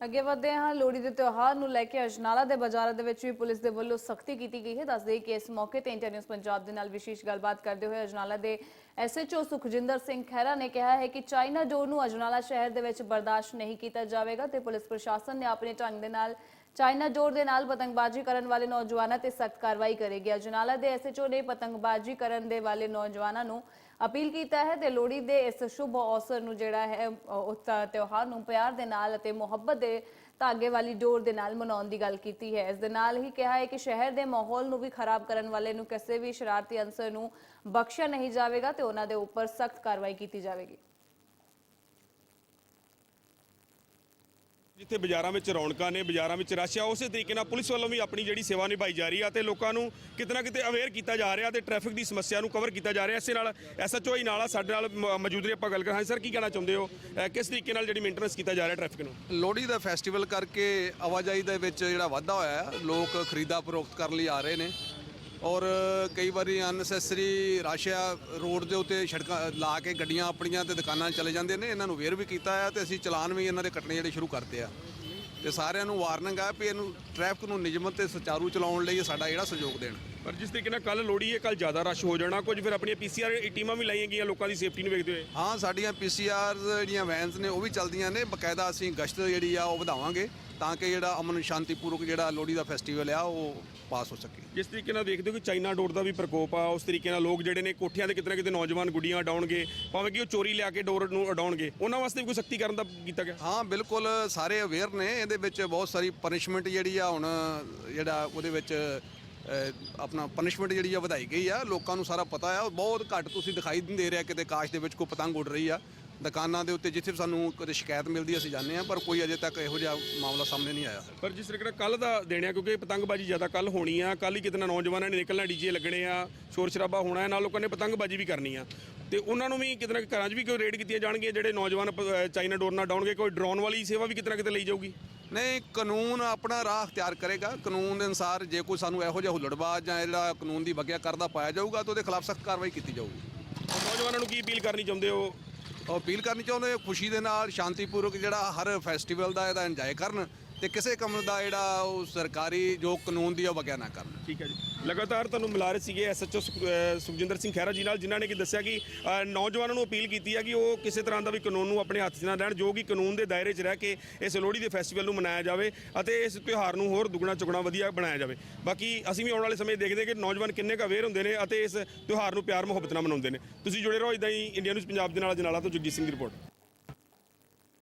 ਅੱਗੇ ਵਧਦੇ ਹਾਂ, ਲੋਹੜੀ ਦੇ ਤਿਉਹਾਰ ਨੂੰ ਲੈ ਕੇ ਅਜਨਾਲਾ ਦੇ ਬਾਜ਼ਾਰਾਂ ਦੇ ਵਿੱਚ ਵੀ ਪੁਲਿਸ ਦੇ ਵੱਲੋਂ ਸਖਤੀ ਕੀਤੀ ਗਈ ਹੈ। ਦੱਸਦੇ ਕਿ ਇਸ ਮੌਕੇ ਤੇ ਇੰਟਰ ਨਿਊਜ਼ ਪੰਜਾਬ ਦੇ ਨਾਲ ਵਿਸ਼ੇਸ਼ ਗੱਲਬਾਤ ਕਰਦੇ ਹੋਏ ਅਜਨਾਲਾ ਦੇ ਐਸਐਚਓ ਸੁਖਜਿੰਦਰ ਸਿੰਘ ਖਹਿਰਾ ਨੇ ਕਿਹਾ ਹੈ ਕਿ ਚਾਈਨਾ ਡੋਰ ਨੂੰ ਅਜਨਾਲਾ ਸ਼ਹਿਰ ਦੇ ਵਿੱਚ ਬਰਦਾਸ਼ਤ ਨਹੀਂ ਕੀਤਾ ਜਾਵੇਗਾ ਤੇ ਪੁਲਿਸ ਪ੍ਰਸ਼ਾਸਨ ਨੇ ਆਪਣੇ ਢੰਗ ਦੇ ਨਾਲ ਚਾਈਨਾ ਡੋਰ ਦੇ ਨਾਲ ਪਤੰਗਬਾਜ਼ੀ ਕਰਨ ਵਾਲੇ ਨੌਜਵਾਨਾਂ ਤੇ ਸਖਤ ਕਾਰਵਾਈ ਕਰੇਗੀ। ਅਜਨਾਲਾ ਦੇ ਐਸਐਚਓ ਨੇ ਪਤੰਗਬਾਜ਼ੀ ਕਰਨ ਦੇ ਵਾਲੇ ਨੌਜਵਾਨਾਂ ਨੂੰ ਅਪੀਲ ਕੀਤਾ ਹੈ ਤੇ ਲੋਹੜੀ ਦੇ ਇਸ ਸ਼ੁਭ ਅਵਸਰ ਨੂੰ ਜਿਹੜਾ ਹੈ ਉਸ ਤਿਉਹਾਰ ਨੂੰ ਪਿਆਰ ਦੇ ਨਾਲ ਅਤੇ ਮੁਹੱਬਤ ਦੇ ਧਾਗੇ ਵਾਲੀ ਡੋਰ ਦੇ ਨਾਲ ਮਨਾਉਣ ਦੀ ਗੱਲ ਕੀਤੀ ਹੈ। ਇਸ ਦੇ ਨਾਲ ਹੀ ਕਿਹਾ ਹੈ ਕਿ ਸ਼ਹਿਰ ਦੇ ਮਾਹੌਲ ਨੂੰ ਵੀ ਖਰਾਬ ਕਰਨ ਵਾਲੇ ਨੂੰ ਕਿਸੇ ਵੀ ਸ਼ਰਾਰਤੀ ਅੰਸਰ ਨੂੰ ਬਖਸ਼ਿਆ ਨਹੀਂ ਜਾਵੇਗਾ ਤੇ ਉਹਨਾਂ ਦੇ ਉੱਪਰ ਸਖਤ ਕਾਰਵਾਈ ਕੀਤੀ ਜਾਵੇਗੀ। ਜਿੱਥੇ ਬਾਜ਼ਾਰਾਂ ਵਿੱਚ ਰੌਣਕਾਂ ਨੇ ਬਾਜ਼ਾਰਾਂ ਵਿੱਚ ਰਸ਼ ਆ ਉਸੇ ਤਰੀਕੇ ਨਾਲ ਪੁਲਿਸ ਵੱਲੋਂ ਵੀ ਆਪਣੀ ਜਿਹੜੀ ਸੇਵਾ ਨਿਭਾਈ ਜਾ ਰਹੀ ਆ ਤੇ ਲੋਕਾਂ ਨੂੰ ਕਿਤਨਾ ਕਿਤੇ ਅਵੇਅਰ ਕੀਤਾ ਜਾ ਰਿਹਾ ਤੇ ਟ੍ਰੈਫਿਕ ਦੀ ਸਮੱਸਿਆ ਨੂੰ ਕਵਰ ਕੀਤਾ ਜਾ ਰਿਹਾ। ਇਸੇ ਨਾਲ ਐਸਐਚਓ ਹੀ ਨਾਲ ਆ, ਸਾਡੇ ਨਾਲ ਮੌਜੂਦ ਨੇ ਆਪਾਂ ਗੱਲ ਕਰਾਂਗੇ। ਸਰ ਕੀ ਕਹਿਣਾ ਚਾਹੁੰਦੇ ਹੋ? ਕਿਸ ਤਰੀਕੇ ਨਾਲ ਜਿਹੜੀ ਮੇਨਟੇਨੈਂਸ ਕੀਤਾ ਜਾ ਰਿਹਾ ਟ੍ਰੈਫਿਕ ਨੂੰ? ਲੋਹੜੀ ਦਾ ਫੈਸਟੀਵਲ ਕਰਕੇ ਆਵਾਜਾਈ ਦੇ ਵਿੱਚ ਜਿਹੜਾ ਵਾਧਾ ਹੋਇਆ ਲੋਕ ਖਰੀਦਾ ਫਰੋਖਤ ਕਰਨ ਲਈ ਆ ਰਹੇ ਨੇ। ਔਰ ਕਈ ਵਾਰੀ ਅਨਸੈਸਰੀ ਰਾਸ਼ਿਆ ਰੋਡ ਦੇ ਉੱਤੇ ਸੜਕਾਂ ਲਾ ਕੇ ਗੱਡੀਆਂ ਆਪਣੀਆਂ ਤੇ ਦੁਕਾਨਾਂ ਚਲੇ ਜਾਂਦੇ ਨੇ, ਇਹਨਾਂ ਨੂੰ ਵੇਰ ਵੀ ਕੀਤਾ ਆ ਤੇ ਅਸੀਂ ਚਲਾਨ ਵੀ ਇਹਨਾਂ ਦੇ ਕੱਟਣੇ ਜਿਹੜੇ ਸ਼ੁਰੂ ਕਰਤੇ ਆ। ਤੇ ਸਾਰਿਆਂ ਨੂੰ ਵਾਰਨਿੰਗ ਆ ਵੀ ਇਹਨੂੰ ਟ੍ਰੈਫਿਕ ਨੂੰ ਨਿਯਮਤ ਤੇ ਸੁਚਾਰੂ ਚਲਾਉਣ ਲਈ ਸਾਡਾ ਜਿਹੜਾ ਸਹਿਯੋਗ ਦੇਣ। ਪਰ ਜਿਸ ਤਰੀਕੇ ਨਾਲ ਕੱਲ ਲੋੜੀ ਹੈ ਕੱਲ ਜ਼ਿਆਦਾ ਰਸ਼ ਹੋ ਜਾਣਾ ਕੁਝ ਫਿਰ ਆਪਣੀਆਂ ਪੀਸੀਆਰ ਟੀਮਾਂ ਵੀ ਲਾਈਆਂ ਗਈਆਂ ਲੋਕਾਂ ਦੀ ਸੇਫਟੀ ਨੂੰ ਵੇਖਦੇ ਹੋਏ। ਹਾਂ ਸਾਡੀਆਂ ਪੀਸੀਆਰ ਜਿਹੜੀਆਂ ਵੈਨਸ ਨੇ ਉਹ ਵੀ ਚੱਲਦੀਆਂ ਨੇ। ਬਕਾਇਦਾ ਅਸੀਂ ਗਸ਼ਤ ਜਿਹੜੀ ਆ ਉਹ ਵਧਾਵਾਂਗੇ ਤਾਂ ਕਿ ਜਿਹੜਾ ਅਮਨ ਸ਼ਾਂਤੀਪੂਰਵਕ ਜਿਹੜਾ ਲੋਹੜੀ ਦਾ ਫੈਸਟੀਵਲ ਆ ਉਹ ਪਾਸ ਹੋ ਸਕੇ। ਜਿਸ ਤਰੀਕੇ ਨਾਲ ਦੇਖਦੇ ਹੋ ਕਿ ਚਾਈਨਾ ਡੋਰ ਦਾ ਵੀ ਪ੍ਰਕੋਪ ਆ ਉਸ ਤਰੀਕੇ ਨਾਲ ਲੋਕ ਜਿਹੜੇ ਨੇ ਕੋਠਿਆਂ ਤੇ ਕਿਤੇ ਨਾ ਕਿਤੇ ਨੌਜਵਾਨ ਗੁੱਡੀਆਂ ਉਡਾਉਣਗੇ ਭਾਵੇਂ ਕਿ ਉਹ ਚੋਰੀ ਲਿਆ ਕੇ ਡੋਰ ਨੂੰ ਉਡਾਉਣਗੇ ਉਹਨਾਂ ਵਾਸਤੇ ਵੀ ਕੋਈ ਸਖਤੀ ਕਰਨ ਦਾ ਕੀਤਾ ਗਿਆ? ਹਾਂ ਬਿਲਕੁਲ ਸਾਰੇ ਅਵੇਅਰ ਨੇ। ਇਹਦੇ ਵਿੱਚ ਬਹੁਤ ਸਾਰੀ ਪਨਿਸ਼ਮੈਂਟ ਜਿਹੜੀ ਆ ਹੁਣ ਜਿਹੜਾ ਉਹਦੇ ਵਿੱਚ ਅਹ, ਆਪਣਾ ਪਨਿਸ਼ਮੈਂਟ ਜਿਹੜੀ ਆ ਵਧਾਈ ਗਈ ਆ। ਲੋਕਾਂ ਨੂੰ ਸਾਰਾ ਪਤਾ ਆ। ਬਹੁਤ ਘੱਟ ਤੁਸੀਂ ਦਿਖਾਈ ਨਹੀਂ ਦੇ ਰਿਹਾ ਕਿਤੇ ਕਾਸ਼ ਦੇ ਵਿੱਚ ਕੋਈ ਪਤੰਗ ਉੱਡ ਰਹੀ ਆ। ਦੁਕਾਨਾਂ ਦੇ ਉੱਤੇ ਜਿੱਥੇ ਸਾਨੂੰ ਕਦੇ ਸ਼ਿਕਾਇਤ ਮਿਲਦੀ ਅਸੀਂ ਜਾਂਦੇ ਆ ਪਰ ਕੋਈ ਅਜੇ ਤੱਕ ਇਹੋ ਜਿਹਾ ਮਾਮਲਾ ਸਾਹਮਣੇ ਨਹੀਂ ਆਇਆ। ਪਰ ਜਿਸ ਤਰੀਕੇ ਨਾਲ ਕੱਲ ਦਾ ਦੇਣਿਆ ਕਿਉਂਕਿ ਪਤੰਗਬਾਜ਼ੀ ਜ਼ਿਆਦਾ ਕੱਲ ਹੋਣੀ ਆ। ਕੱਲ ਹੀ ਕਿਤਨਾ ਨੌਜਵਾਨਾਂ ਨੇ ਨਿਕਲਣਾ ਡੀਜੇ ਲੱਗਣੇ ਆ ਸ਼ੋਰ ਸ਼ਰਾਬਾ ਹੋਣਾ ਹੈ ਨਾਲ ਲੋਕਾਂ ਨੇ ਪਤੰਗਬਾਜ਼ੀ ਵੀ ਕਰਨੀ ਆ। ਤੇ ਉਹਨਾਂ ਨੂੰ ਵੀ ਕਿਤਨਾ ਘਰਾਂ 'ਚ ਵੀ ਕੋਈ ਰੇਡ ਕੀਤੀਆਂ ਜਾਣਗੀਆਂ ਜਿਹੜੇ ਨੌਜਵਾਨ ਪ- ਅਹ ਚਾਈਨਾ ਡੋਰ ਨਾਲ ਡਾਉਣਗੇ ਕੋਈ ਡਰੋਨ ਵਾਲੀ ਸੇਵਾ ਵੀ ਕਿਤਨਾ ਕਿਤੇ ਲਈ ਜਾਊਗੀ। ਨਹੀਂ ਕਾਨੂੰਨ ਆਪਣਾ ਰਾਹ ਅਖਤਿਆਰ ਕਰੇਗਾ। ਕਾਨੂੰਨ ਦੇ ਅਨੁਸਾਰ ਜੇ ਕੋਈ ਸਾਨੂੰ ਇਹੋ ਜਿਹਾ ਹੁੱਲੜਬਾਜ਼ ਜਾਂ ਜਿਹੜਾ ਕਾਨੂੰਨ ਦੀ ਵਗਿਆ ਕਰਦਾ ਪਾਇਆ ਜਾਊਗਾ ਤਾਂ ਉਹਦੇ ਖਿਲਾਫ ਸਖਤ ਕਾਰਵਾਈ ਕੀਤੀ ਜਾਊਗੀ। ਨੌਜਵਾਨਾਂ ਨੂੰ ਕੀ ਅਪੀਲ ਕਰਨੀ ਚਾਹੁੰਦੇ ਹੋ? ਅਪੀਲ ਕਰਨੀ ਚਾਹੁੰਦੇ ਹਾਂ ਖੁਸ਼ੀ ਦੇ ਨਾਲ ਸ਼ਾਂਤੀਪੂਰਵਕ ਜਿਹੜਾ ਹਰ ਫੈਸਟੀਵਲ ਦਾ ਇਹਦਾ ਇੰਜੋਏ ਕਰਨ ਤੇ ਕਿਸੇ ਕੰਮ ਦਾ ਜਿਹੜਾ ਉਹ ਸਰਕਾਰੀ ਜੋ ਕਾਨੂੰਨ ਦੀ ਉਹ ਵਗਿਆ ਨਾ ਕਰਨ। ਠੀਕ ਹੈ ਜੀ। ਲਗਾਤਾਰ ਤੁਹਾਨੂੰ ਮਿਲਾ ਰਹੇ ਸੀਗੇ ਐਸਐਚਓ ਸੁਖਜਿੰਦਰ ਸਿੰਘ ਖਹਿਰਾ ਜੀ ਨਾਲ ਜਿਨ੍ਹਾਂ ਨੇ ਕਿ ਦੱਸਿਆ ਕਿ ਅ, ਨੌਜਵਾਨਾਂ ਨੂੰ ਅਪੀਲ ਕੀਤੀ ਹੈ ਕਿ ਉਹ ਕਿਸੇ ਤਰ੍ਹਾਂ ਦਾ ਵੀ ਕਾਨੂੰਨ ਨੂੰ ਆਪਣੇ ਹੱਥ 'ਚ ਨਾ ਲੈਣ ਜੋ ਕਿ ਕਾਨੂੰਨ ਦੇ ਦਾਇਰੇ 'ਚ ਰਹਿ ਕੇ ਇਸ ਲੋਹੜੀ ਦੇ ਫੈਸਟੀਵਲ ਨੂੰ ਮਨਾਇਆ ਜਾਵੇ ਅਤੇ ਇਸ ਤਿਉਹਾਰ ਨੂੰ ਹੋਰ ਦੁੱਗਣਾ ਚੁਗਣਾ ਵਧੀਆ ਬਣਾਇਆ ਜਾਵੇ। ਬਾਕੀ ਅਸੀਂ ਵੀ ਆਉਣ ਵਾਲੇ ਸਮੇਂ ਦੇਖਦੇ ਹਾਂ ਕਿ ਨੌਜਵਾਨ ਕਿੰਨੇ ਕੁ ਅਵੇਅਰ ਹੁੰਦੇ ਨੇ ਅਤੇ ਇਸ ਤਿਉਹਾਰ ਨੂੰ ਪਿਆਰ ਮੁਹੱਬਤ ਨਾਲ ਮਨਾਉਂਦੇ ਨੇ। ਤੁਸੀਂ ਜੁੜੇ ਰਹੋ ਇਦਾਂ ਹੀ ਇੰਡੀਆ ਨਿਊਜ਼ ਪੰਜਾਬ ਦੇ ਨਾਲ ਜਨਾਲਾ ਤੋਂ ਜਗਜੀਤ ਸਿੰਘ ਦੀ ਰਿਪੋਰਟ।